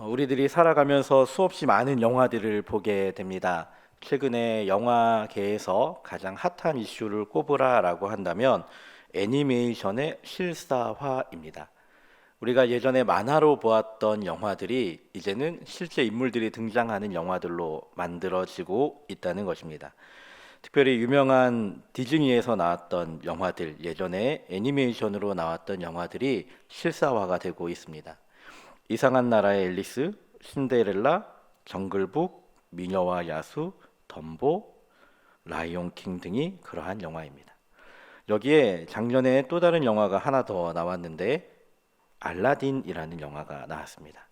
어, 우리들이 살아가면서 수없이 많은 영화들을 보게 됩니다. 최근에 영화계에서 가장 핫한 이슈를 꼽으라라고 한다면 애니메이션의 실사화입니다. 우리가 예전에 만화로 보았던 영화들이 이제는 실제 인물들이 등장하는 영화들로 만들어지고 있다는 것입니다. 특별히 유명한 디즈니에서 나왔던 영화들, 예전에 애니메이션으로 나왔던 영화들이 실사화가 되고 있습니다. 이상한 나라의 앨리스, 신데렐라, 정글북, 미녀와 야수, 덤보, 라이온 킹 등이 그러한 영화입니다. 여기에 작년에 또 다른 영화가 하나 더 나왔는데 알라딘이라는 영화가 나왔습니다.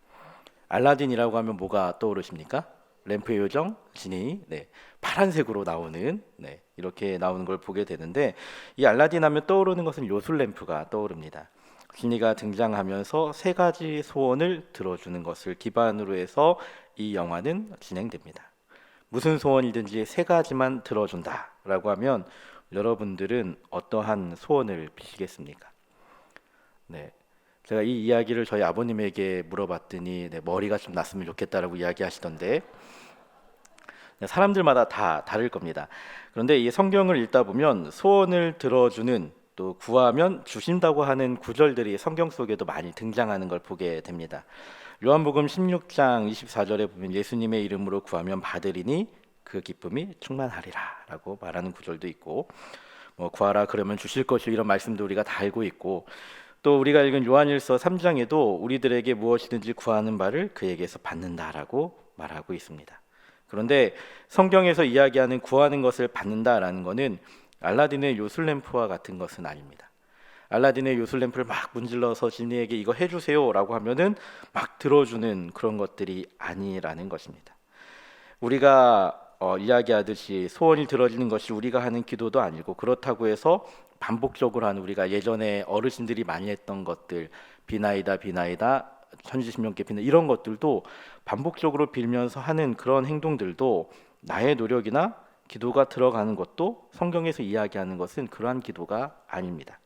알라딘이라고 하면 뭐가 떠오르십니까? 램프의 요정, 지니, 네, 파란색으로 나오는 네, 이렇게 나오는 걸 보게 되는데 이 알라딘 하면 떠오르는 것은 요술 램프가 떠오릅니다. 지니가 등장하면서 세 가지 소원을 들어주는 것을 기반으로 해서 이 영화는 진행됩니다. 무슨 소원이든지 세 가지만 들어준다라고 하면 여러분들은 어떠한 소원을 비시겠습니까? 네. 제가 이 이야기를 저희 아버님에게 물어봤더니 네, 머리가 좀 났으면 좋겠다라고 이야기하시던데 네, 사람들마다 다 다를 겁니다. 그런데 이 성경을 읽다 보면 소원을 들어주는 또 구하면 주신다고 하는 구절들이 성경 속에도 많이 등장하는 걸 보게 됩니다. 요한복음 16장 24절에 보면 예수님의 이름으로 구하면 받으리니 그 기쁨이 충만하리라라고 말하는 구절도 있고 뭐 구하라 그러면 주실 것이 이런 말씀도 우리가 다 알고 있고 또 우리가 읽은 요한일서 3장에도 우리들에게 무엇이든지 구하는 바를 그에게서 받는다라고 말하고 있습니다. 그런데 성경에서 이야기하는 구하는 것을 받는다라는 것은 알라딘의 요술램프와 같은 것은 아닙니다. 알라딘의 요술램프를 막 문질러서 지니에게 이거 해주세요라고 하면은 막 들어주는 그런 것들이 아니라는 것입니다. 우리가 어, 이야기하듯이 소원이 들어지는 것이 우리가 하는 기도도 아니고 그렇다고 해서 반복적으로 하는 우리가 예전에 어르신들이 많이 했던 것들 비나이다 비나이다 천지신명께 비나 이런 것들도 반복적으로 빌면서 하는 그런 행동들도 나의 노력이나 기도가 들어가는 것도 성경에서 이야기하는 것은 그러한 기도가 아닙니다.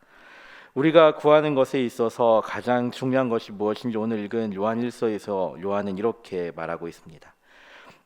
우리가 구하는 것에 있어서 가장 중요한 것이 무엇인지 오늘 읽은 요한일서에서 요한은 이렇게 말하고 있습니다.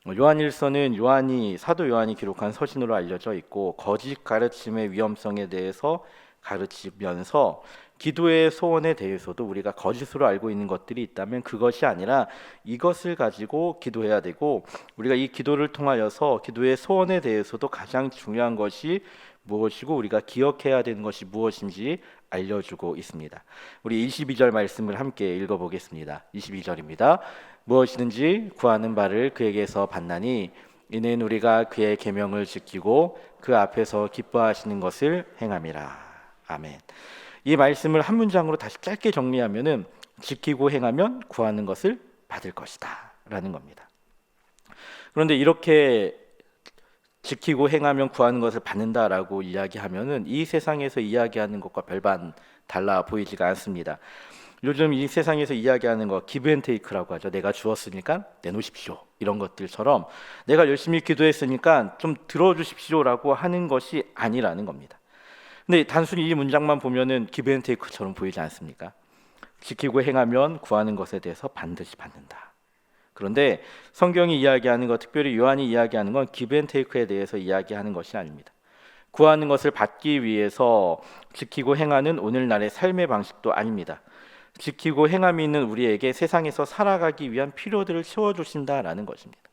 요한일서는 요한이 사도 요한이 기록한 서신으로 알려져 있고 거짓 가르침의 위험성에 대해서 가르치면서 기도의 소원에 대해서도 우리가 거짓으로 알고 있는 것들이 있다면 그것이 아니라 이것을 가지고 기도해야 되고 우리가 이 기도를 통하여서 기도의 소원에 대해서도 가장 중요한 것이 무엇이고 우리가 기억해야 되는 것이 무엇인지 알려주고 있습니다. 우리 22절 말씀을 함께 읽어보겠습니다. 22절입니다. 무엇이든지 구하는 바를 그에게서 받나니 이는 우리가 그의 계명을 지키고 그 앞에서 기뻐하시는 것을 행함이라. 아멘. 이 말씀을 한 문장으로 다시 짧게 정리하면은 지키고 행하면 구하는 것을 받을 것이다라는 겁니다. 그런데 이렇게 지키고 행하면 구하는 것을 받는다라고 이야기하면은 이 세상에서 이야기하는 것과 별반 달라 보이지가 않습니다. 요즘 이 세상에서 이야기하는 거 기브앤테이크라고 하죠. 내가 주었으니까 내놓으십시오. 이런 것들처럼 내가 열심히 기도했으니까 좀 들어주십시오라고 하는 것이 아니라는 겁니다. 근데 단순히 이 문장만 보면은 기브앤테이크처럼 보이지 않습니까? 지키고 행하면 구하는 것에 대해서 반드시 받는다. 그런데 성경이 이야기하는 것, 특별히 요한이 이야기하는 건 기브앤테이크에 대해서 이야기하는 것이 아닙니다. 구하는 것을 받기 위해서 지키고 행하는 오늘날의 삶의 방식도 아닙니다. 지키고 행함이 있는 우리에게 세상에서 살아가기 위한 필요들을 채워주신다라는 것입니다.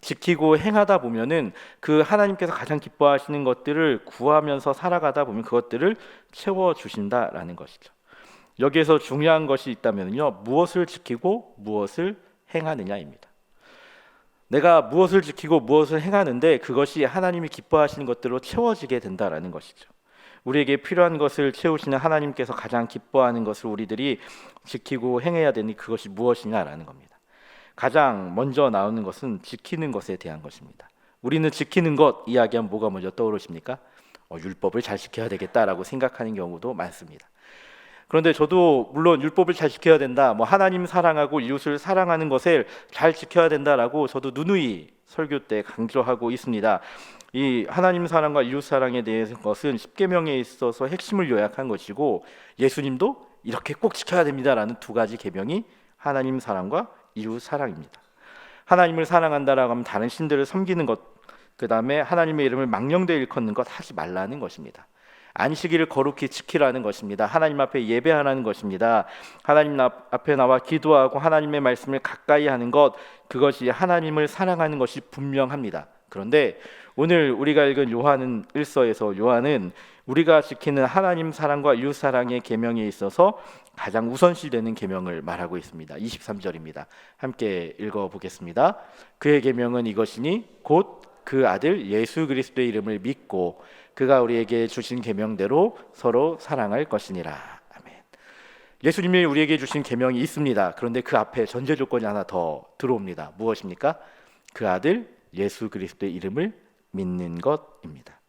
지키고 행하다 보면은 그 하나님께서 가장 기뻐하시는 것들을 구하면서 살아가다 보면 그것들을 채워 주신다라는 것이죠. 여기에서 중요한 것이 있다면요. 무엇을 지키고 무엇을 행하느냐입니다. 내가 무엇을 지키고 무엇을 행하는데 그것이 하나님이 기뻐하시는 것들로 채워지게 된다라는 것이죠. 우리에게 필요한 것을 채우시는 하나님께서 가장 기뻐하는 것을 우리들이 지키고 행해야 되니 그것이 무엇이냐라는 겁니다. 가장 먼저 나오는 것은 지키는 것에 대한 것입니다. 우리는 지키는 것 이야기하면 뭐가 먼저 떠오르십니까? 어, 율법을 잘 지켜야 되겠다라고 생각하는 경우도 많습니다. 그런데 저도 물론 율법을 잘 지켜야 된다, 뭐 하나님 사랑하고 이웃을 사랑하는 것을 잘 지켜야 된다라고 저도 누누이 설교 때 강조하고 있습니다. 이 하나님 사랑과 이웃 사랑에 대해서 것은 십계명에 있어서 핵심을 요약한 것이고 예수님도 이렇게 꼭 지켜야 됩니다라는 두 가지 계명이 하나님 사랑과 이웃 사랑입니다. 하나님을 사랑한다라고 하면 다른 신들을 섬기는 것, 그 다음에 하나님의 이름을 망령되이 일컫는 것 하지 말라는 것입니다. 안식일을 거룩히 지키라는 것입니다. 하나님 앞에 예배하라는 것입니다. 하나님 앞에 나와 기도하고 하나님의 말씀을 가까이 하는 것 그것이 하나님을 사랑하는 것이 분명합니다. 그런데 오늘 우리가 읽은 요한은 1서에서 요한은 우리가 지키는 하나님 사랑과 이웃 사랑의 계명에 있어서 가장 우선시되는 계명을 말하고 있습니다. 23절입니다. 함께 읽어 보겠습니다. 그의 계명은 이것이니 곧 그 아들 예수 그리스도의 이름을 믿고 그가 우리에게 주신 계명대로 서로 사랑할 것이니라. 아멘. 예수님이 우리에게 주신 계명이 있습니다. 그런데 그 앞에 전제 조건이 하나 더 들어옵니다. 무엇입니까? 그 아들 예수 그리스도의 이름을 믿는 것입니다.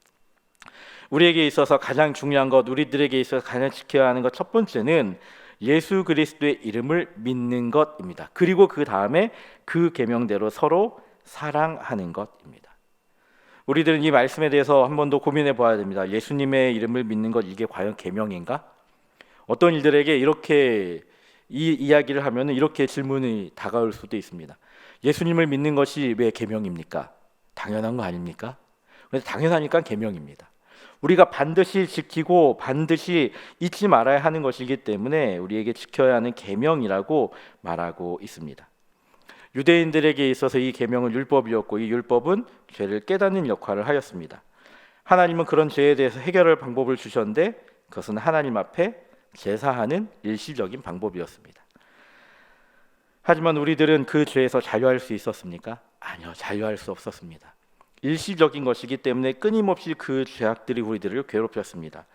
우리에게 있어서 가장 중요한 것, 우리들에게 있어서 가장 지켜야 하는 것 첫 번째는 예수 그리스도의 이름을 믿는 것입니다. 그리고 그 다음에 그 계명대로 서로 사랑하는 것입니다. 우리들은 이 말씀에 대해서 한 번 더 고민해 봐야 됩니다. 예수님의 이름을 믿는 것 이게 과연 계명인가? 어떤 일들에게 이렇게 이 이야기를 하면 이렇게 질문이 다가올 수도 있습니다. 예수님을 믿는 것이 왜 계명입니까? 당연한 거 아닙니까? 그래서 당연하니까 계명입니다. 우리가 반드시 지키고 반드시 잊지 말아야 하는 것이기 때문에 우리에게 지켜야 하는 계명이라고 말하고 있습니다. 유대인들에게 있어서 이 계명은 율법이었고 이 율법은 죄를 깨닫는 역할을 하였습니다. 하나님은 그런 죄에 대해서 해결할 방법을 주셨는데 그것은 하나님 앞에 제사하는 일시적인 방법이었습니다. 하지만 우리들은 그 죄에서 자유할 수 있었습니까? 아니요, 자유할 수 없었습니다. 일시적인 것이기 때문에 끊임없이 그 죄악들이 우리들을 괴롭혔습니다.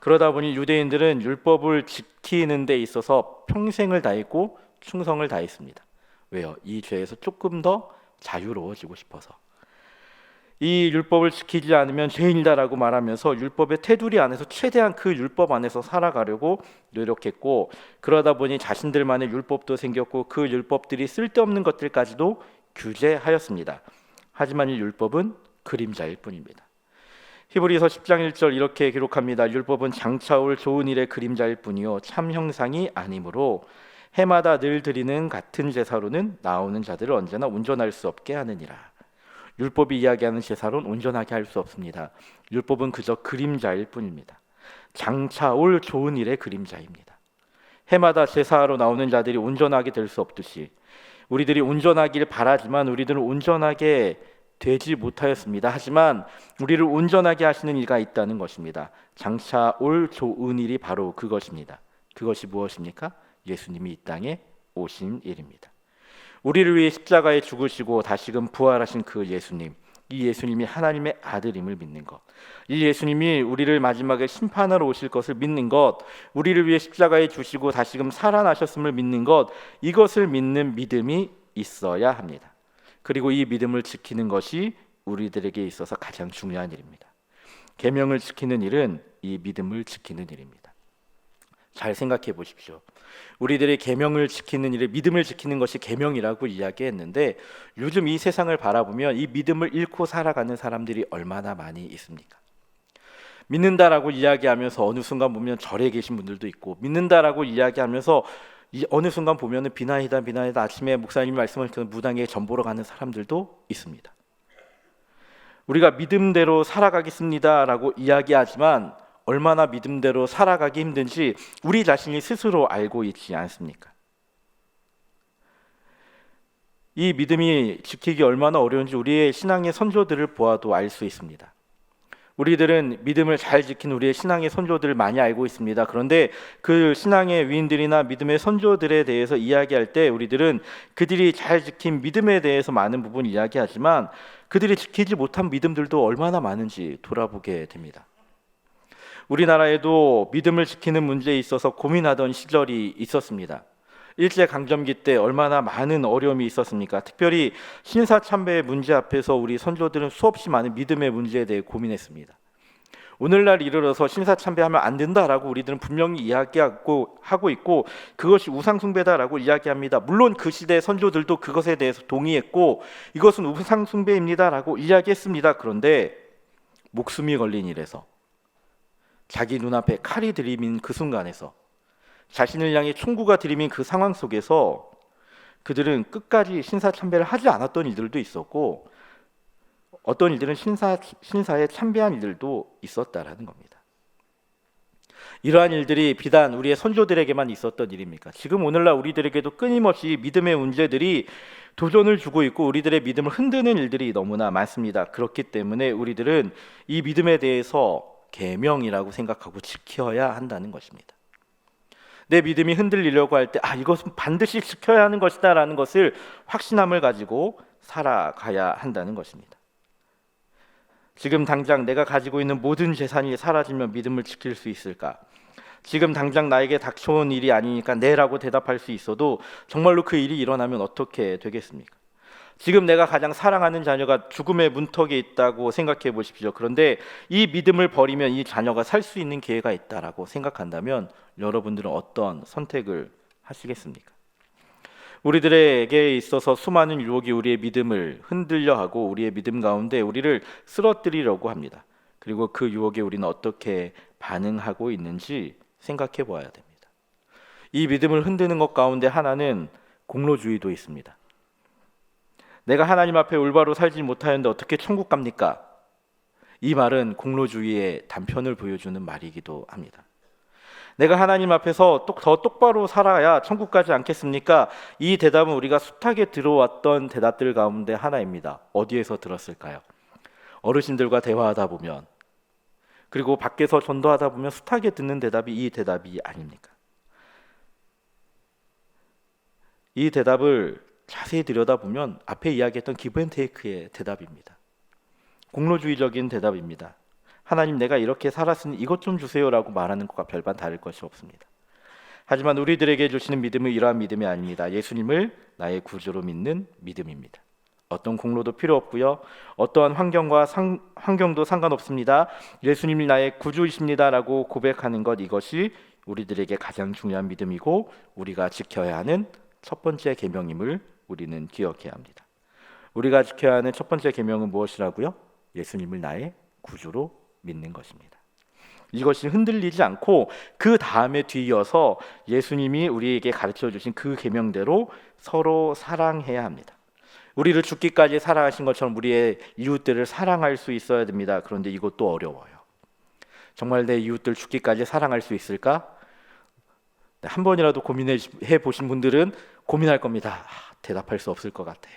그러다 보니 유대인들은 율법을 지키는 데 있어서 평생을 다했고 충성을 다했습니다. 왜요? 이 죄에서 조금 더 자유로워지고 싶어서. 이 율법을 지키지 않으면 죄인이다라고 말하면서 율법의 테두리 안에서 최대한 그 율법 안에서 살아가려고 노력했고 그러다 보니 자신들만의 율법도 생겼고 그 율법들이 쓸데없는 것들까지도 규제하였습니다. 하지만 이 율법은 그림자일 뿐입니다. 히브리서 10장 1절 이렇게 기록합니다. 율법은 장차올 좋은 일의 그림자일 뿐이요 참 형상이 아니므로 해마다 늘 드리는 같은 제사로는 나오는 자들을 언제나 온전할 수 없게 하느니라. 율법이 이야기하는 제사로는 온전하게 할 수 없습니다. 율법은 그저 그림자일 뿐입니다. 장차 올 좋은 일의 그림자입니다. 해마다 제사로 나오는 자들이 온전하게 될 수 없듯이 우리들이 온전하기를 바라지만 우리들은 온전하게 되지 못하였습니다. 하지만 우리를 온전하게 하시는 이가 있다는 것입니다. 장차 올 좋은 일이 바로 그것입니다. 그것이 무엇입니까? 예수님이 이 땅에 오신 일입니다. 우리를 위해 십자가에 죽으시고 다시금 부활하신 그 예수님, 이 예수님이 하나님의 아들임을 믿는 것, 이 예수님이 우리를 마지막에 심판하러 오실 것을 믿는 것, 우리를 위해 십자가에 주시고 다시금 살아나셨음을 믿는 것, 이것을 믿는 믿음이 있어야 합니다. 그리고 이 믿음을 지키는 것이 우리들에게 있어서 가장 중요한 일입니다. 계명을 지키는 일은 이 믿음을 지키는 일입니다. 잘 생각해 보십시오. 우리들의 계명을 지키는 일에 믿음을 지키는 것이 계명이라고 이야기했는데 요즘 이 세상을 바라보면 이 믿음을 잃고 살아가는 사람들이 얼마나 많이 있습니까? 믿는다라고 이야기하면서 어느 순간 보면 절에 계신 분들도 있고 믿는다라고 이야기하면서 어느 순간 보면은 비나이다 비나이다 아침에 목사님 말씀하셨던 무당에 전보러 가는 사람들도 있습니다. 우리가 믿음대로 살아가겠습니다라고 이야기하지만 얼마나 믿음대로 살아가기 힘든지 우리 자신이 스스로 알고 있지 않습니까? 이 믿음이 지키기 얼마나 어려운지 우리의 신앙의 선조들을 보아도 알 수 있습니다. 우리들은 믿음을 잘 지킨 우리의 신앙의 선조들을 많이 알고 있습니다. 그런데 그 신앙의 위인들이나 믿음의 선조들에 대해서 이야기할 때 우리들은 그들이 잘 지킨 믿음에 대해서 많은 부분 이야기하지만 그들이 지키지 못한 믿음들도 얼마나 많은지 돌아보게 됩니다. 우리나라에도 믿음을 지키는 문제에 있어서 고민하던 시절이 있었습니다. 일제 강점기 때 얼마나 많은 어려움이 있었습니까? 특별히 신사참배의 문제 앞에서 우리 선조들은 수없이 많은 믿음의 문제에 대해 고민했습니다. 오늘날 이르러서 신사참배하면 안 된다라고 우리들은 분명히 이야기하고 하고 있고 그것이 우상숭배다라고 이야기합니다. 물론 그 시대 선조들도 그것에 대해서 동의했고 이것은 우상숭배입니다라고 이야기했습니다. 그런데 목숨이 걸린 일에서 자기 눈앞에 칼이 들이민 그 순간에서 자신을 향해 총구가 들이민 그 상황 속에서 그들은 끝까지 신사 참배를 하지 않았던 이들도 있었고 어떤 일들은 신사 신사에 참배한 일들도 있었다라는 겁니다. 이러한 일들이 비단 우리의 선조들에게만 있었던 일입니까? 지금 오늘날 우리들에게도 끊임없이 믿음의 문제들이 도전을 주고 있고 우리들의 믿음을 흔드는 일들이 너무나 많습니다. 그렇기 때문에 우리들은 이 믿음에 대해서 계명이라고 생각하고 지켜야 한다는 것입니다. 내 믿음이 흔들리려고 할 때 아 이것은 반드시 지켜야 하는 것이다라는 것을 확신함을 가지고 살아가야 한다는 것입니다. 지금 당장 내가 가지고 있는 모든 재산이 사라지면 믿음을 지킬 수 있을까? 지금 당장 나에게 닥쳐온 일이 아니니까 네라고 대답할 수 있어도 정말로 그 일이 일어나면 어떻게 되겠습니까? 지금 내가 가장 사랑하는 자녀가 죽음의 문턱에 있다고 생각해 보십시오. 그런데 이 믿음을 버리면 이 자녀가 살 수 있는 기회가 있다라고 생각한다면 여러분들은 어떤 선택을 하시겠습니까? 우리들에게 있어서 수많은 유혹이 우리의 믿음을 흔들려 하고 우리의 믿음 가운데 우리를 쓰러뜨리려고 합니다. 그리고 그 유혹에 우리는 어떻게 반응하고 있는지 생각해 보아야 됩니다. 이 믿음을 흔드는 것 가운데 하나는 공로주의도 있습니다. 내가 하나님 앞에 올바로 살지 못하였는데 어떻게 천국 갑니까? 이 말은 공로주의의 단편을 보여주는 말이기도 합니다. 내가 하나님 앞에서 더 똑바로 살아야 천국 가지 않겠습니까? 이 대답은 우리가 숱하게 들어왔던 대답들 가운데 하나입니다. 어디에서 들었을까요? 어르신들과 대화하다 보면 그리고 밖에서 전도하다 보면 숱하게 듣는 대답이 이 대답이 아닙니까? 이 대답을 자세히 들여다보면 앞에 이야기했던 기브앤테이크의 대답입니다. 공로주의적인 대답입니다. 하나님 내가 이렇게 살았으니 이것 좀 주세요라고 말하는 것과 별반 다를 것이 없습니다. 하지만 우리들에게 주시는 믿음은 이러한 믿음이 아닙니다. 예수님을 나의 구주로 믿는 믿음입니다. 어떤 공로도 필요 없고요. 어떠한 환경과 상, 환경도 상관없습니다. 예수님이 나의 구주이십니다라고 고백하는 것 이것이 우리들에게 가장 중요한 믿음이고 우리가 지켜야 하는 첫 번째 계명임을 우리는 기억해야 합니다. 우리가 지켜야 하는 첫 번째 계명은 무엇이라고요? 예수님을 나의 구주로 믿는 것입니다. 이것이 흔들리지 않고 그 다음에 뒤이어서 예수님이 우리에게 가르쳐 주신 그 계명대로 서로 사랑해야 합니다. 우리를 죽기까지 사랑하신 것처럼 우리의 이웃들을 사랑할 수 있어야 됩니다. 그런데 이것도 어려워요. 정말 내 이웃들 죽기까지 사랑할 수 있을까? 네, 한 번이라도 고민해 보신 분들은 고민할 겁니다. 아, 대답할 수 없을 것 같아.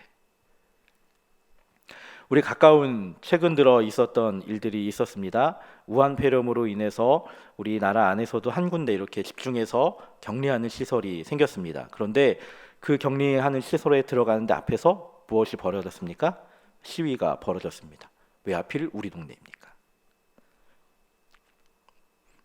우리 가까운 최근 들어 있었던 일들이 있었습니다. 우한 폐렴으로 인해서 우리 나라 안에서도 한 군데 이렇게 집중해서 격리하는 시설이 생겼습니다. 그런데 그 격리하는 시설에 들어가는데 앞에서 무엇이 벌어졌습니까? 시위가 벌어졌습니다. 왜 하필 우리 동네입니까?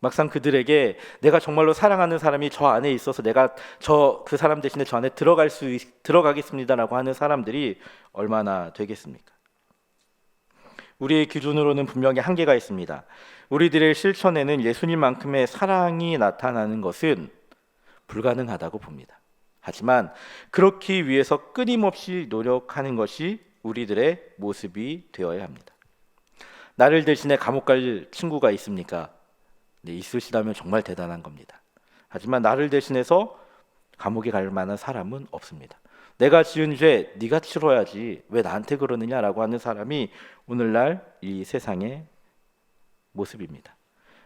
막상 그들에게 내가 정말로 사랑하는 사람이 저 안에 있어서 내가 저 그 사람 대신에 저 안에 들어갈 수 들어가겠습니다라고 하는 사람들이 얼마나 되겠습니까? 우리의 기준으로는 분명히 한계가 있습니다. 우리들의 실천에는 예수님만큼의 사랑이 나타나는 것은 불가능하다고 봅니다. 하지만 그렇기 위해서 끊임없이 노력하는 것이 우리들의 모습이 되어야 합니다. 나를 대신에 감옥 갈 친구가 있습니까? 네, 있으시다면 정말 대단한 겁니다. 하지만 나를 대신해서 감옥에 갈 만한 사람은 없습니다. 내가 지은 죄 네가 치러야지 왜 나한테 그러느냐라고 하는 사람이 오늘날 이 세상의 모습입니다.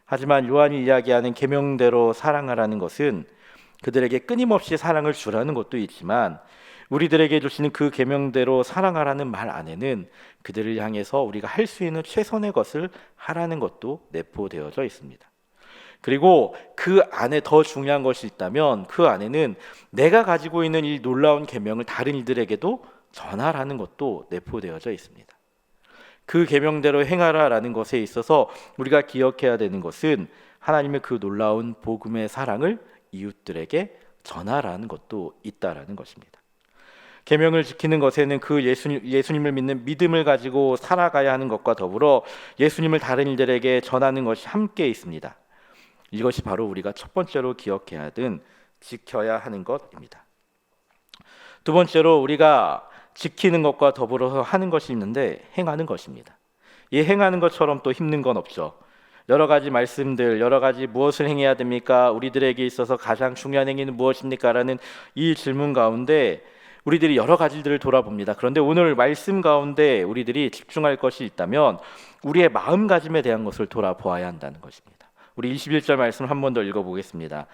하지만 요한이 이야기하는 계명대로 사랑하라는 것은 그들에게 끊임없이 사랑을 주라는 것도 있지만 우리들에게 주시는 그 계명대로 사랑하라는 말 안에는 그들을 향해서 우리가 할 수 있는 최선의 것을 하라는 것도 내포되어져 있습니다. 그리고 그 안에 더 중요한 것이 있다면 그 안에는 내가 가지고 있는 이 놀라운 계명을 다른 이들에게도 전하라는 것도 내포되어져 있습니다. 그 계명대로 행하라라는 것에 있어서 우리가 기억해야 되는 것은 하나님의 그 놀라운 복음의 사랑을 이웃들에게 전하라는 것도 있다라는 것입니다. 계명을 지키는 것에는 그 예수님, 예수님을 믿는 믿음을 가지고 살아가야 하는 것과 더불어 예수님을 다른 이들에게 전하는 것이 함께 있습니다. 이것이 바로 우리가 첫 번째로 기억해야 하든 지켜야 하는 것입니다. 두 번째로 우리가 지키는 것과 더불어서 하는 것이 있는데 행하는 것입니다. 이 행하는 것처럼 또 힘든 건 없죠. 여러 가지 말씀들, 여러 가지 무엇을 행해야 됩니까? 우리들에게 있어서 가장 중요한 행위는 무엇입니까? 라는 이 질문 가운데 우리들이 여러 가지들을 돌아봅니다. 그런데 오늘 말씀 가운데 우리들이 집중할 것이 있다면 우리의 마음가짐에 대한 것을 돌아보아야 한다는 것입니다. 우리 21절 말씀 한 번 더 읽어보겠습니다.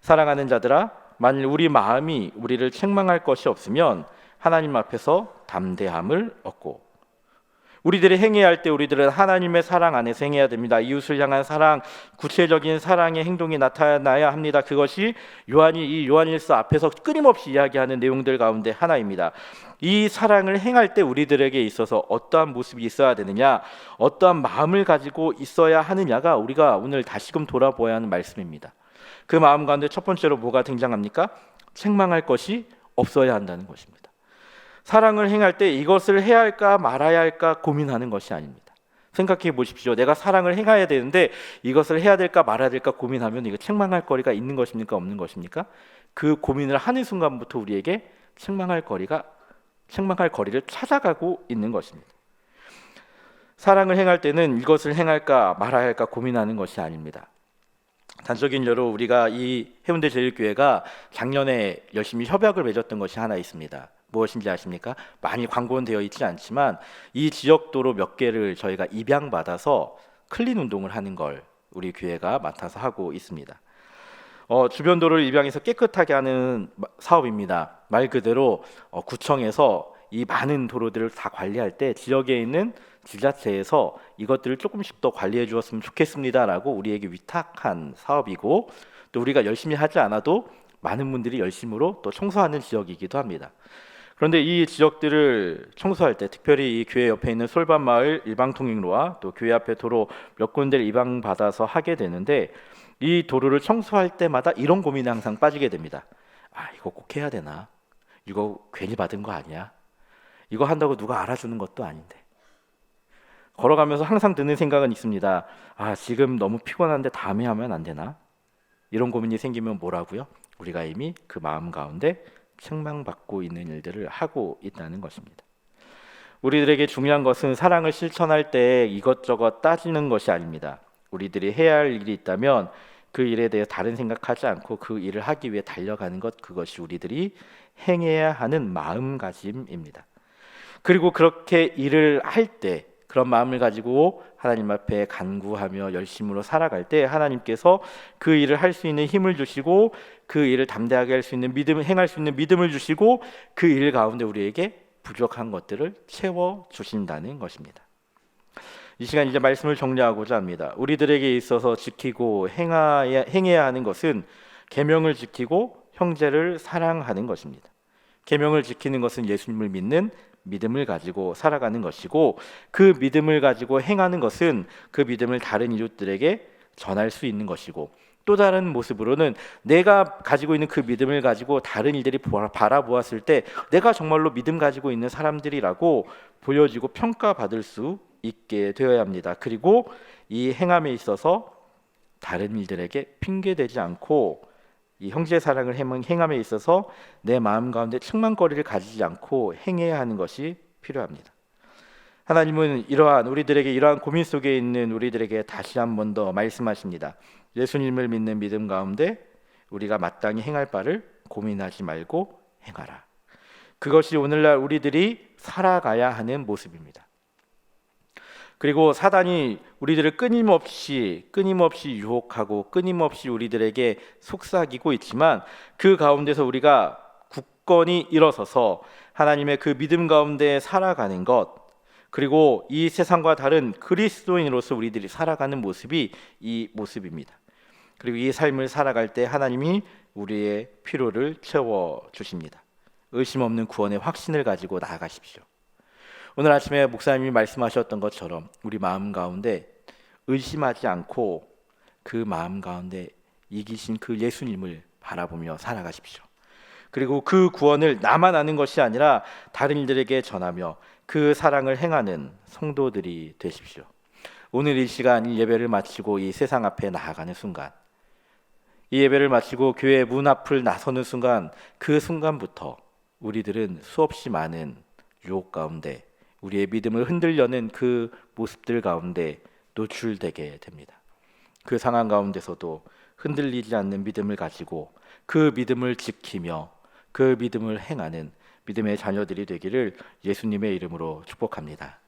사랑하는 자들아, 만일 우리 마음이 우리를 책망할 것이 없으면 하나님 앞에서 담대함을 얻고 우리들이 행해야 할 때 우리들은 하나님의 사랑 안에서 행해야 됩니다. 이웃을 향한 사랑, 구체적인 사랑의 행동이 나타나야 합니다. 그것이 요한이 이 요한일서 앞에서 끊임없이 이야기하는 내용들 가운데 하나입니다. 이 사랑을 행할 때 우리들에게 있어서 어떠한 모습이 있어야 되느냐, 어떠한 마음을 가지고 있어야 하느냐가 우리가 오늘 다시금 돌아보아야 하는 말씀입니다. 그 마음 가운데 첫 번째로 뭐가 등장합니까? 책망할 것이 없어야 한다는 것입니다. 사랑을 행할 때 이것을 해야 할까 말아야 할까 고민하는 것이 아닙니다. 생각해 보십시오. 내가 사랑을 행해야 되는데 이것을 해야 될까 말아야 될까 고민하면 이거 책망할 거리가 있는 것입니까 없는 것입니까? 그 고민을 하는 순간부터 우리에게 책망할 거리가 책망할 거리를 찾아가고 있는 것입니다. 사랑을 행할 때는 이것을 행할까 말아야 할까 고민하는 것이 아닙니다. 단적인 예로 우리가 이 해운대 제일교회가 작년에 열심히 협약을 맺었던 것이 하나 있습니다. 무엇인지 아십니까? 많이 광고는 되어 있지 않지만 이 지역 도로 몇 개를 저희가 입양받아서 클린 운동을 하는 걸 우리 교회가 맡아서 하고 있습니다. 어, 주변 도로를 입양해서 깨끗하게 하는 사업입니다. 말 그대로 어, 구청에서 이 많은 도로들을 다 관리할 때 지역에 있는 지자체에서 이것들을 조금씩 더 관리해 주었으면 좋겠습니다라고 우리에게 위탁한 사업이고 또 우리가 열심히 하지 않아도 많은 분들이 열심으로 또 청소하는 지역이기도 합니다. 그런데 이 지역들을 청소할 때 특별히 이 교회 옆에 있는 솔반 마을 일방 통행로와 또 교회 앞에 도로 몇 군데를 입양 받아서 하게 되는데 이 도로를 청소할 때마다 이런 고민에 항상 빠지게 됩니다. 아, 이거 꼭 해야 되나? 이거 괜히 받은 거 아니야? 이거 한다고 누가 알아주는 것도 아닌데. 걸어가면서 항상 드는 생각은 있습니다. 아, 지금 너무 피곤한데 다음에 하면 안 되나? 이런 고민이 생기면 뭐라고요? 우리가 이미 그 마음 가운데 책망받고 있는 일들을 하고 있다는 것입니다. 우리들에게 중요한 것은 사랑을 실천할 때 이것저것 따지는 것이 아닙니다. 우리들이 해야 할 일이 있다면 그 일에 대해 다른 생각하지 않고 그 일을 하기 위해 달려가는 것 그것이 우리들이 행해야 하는 마음가짐입니다. 그리고 그렇게 일을 할 때 그런 마음을 가지고 하나님 앞에 간구하며 열심으로 살아갈 때 하나님께서 그 일을 할 수 있는 힘을 주시고 그 일을 담대하게 할 수 있는 믿음, 행할 수 있는 믿음을 주시고 그 일 가운데 우리에게 부족한 것들을 채워 주신다는 것입니다. 이 시간 이제 말씀을 정리하고자 합니다. 우리들에게 있어서 지키고 행해야, 행해야 하는 것은 계명을 지키고 형제를 사랑하는 것입니다. 계명을 지키는 것은 예수님을 믿는 믿음을 가지고 살아가는 것이고 그 믿음을 가지고 행하는 것은 그 믿음을 다른 이웃들에게 전할 수 있는 것이고 또 다른 모습으로는 내가 가지고 있는 그 믿음을 가지고 다른 이들이 바라보았을 때 내가 정말로 믿음 가지고 있는 사람들이라고 보여지고 평가받을 수 있게 되어야 합니다. 그리고 이 행함에 있어서 다른 이들에게 핑계대지 않고 이 형제 사랑을 행함에 있어서 내 마음 가운데 측만거리를 가지지 않고 행해야 하는 것이 필요합니다. 하나님은 이러한 우리들에게 이러한 고민 속에 있는 우리들에게 다시 한 번 더 말씀하십니다. 예수님을 믿는 믿음 가운데 우리가 마땅히 행할 바를 고민하지 말고 행하라. 그것이 오늘날 우리들이 살아가야 하는 모습입니다. 그리고 사단이 우리들을 끊임없이 끊임없이 유혹하고 끊임없이 우리들에게 속삭이고 있지만 그 가운데서 우리가 굳건히 일어서서 하나님의 그 믿음 가운데 살아가는 것 그리고 이 세상과 다른 그리스도인으로서 우리들이 살아가는 모습이 이 모습입니다. 그리고 이 삶을 살아갈 때 하나님이 우리의 필요를 채워 주십니다. 의심 없는 구원의 확신을 가지고 나아가십시오. 오늘 아침에 목사님이 말씀하셨던 것처럼 우리 마음 가운데 의심하지 않고 그 마음 가운데 이기신 그 예수님을 바라보며 살아가십시오. 그리고 그 구원을 나만 아는 것이 아니라 다른 이들에게 전하며 그 사랑을 행하는 성도들이 되십시오. 오늘 이 시간 이 예배를 마치고 이 세상 앞에 나아가는 순간 이 예배를 마치고 교회 문 앞을 나서는 순간 그 순간부터 우리들은 수없이 많은 유혹 가운데 우리의 믿음을 흔들려는 그 모습들 가운데 노출되게 됩니다. 그 상황 가운데서도 흔들리지 않는 믿음을 가지고 그 믿음을 지키며 그 믿음을 행하는 믿음의 자녀들이 되기를 예수님의 이름으로 축복합니다.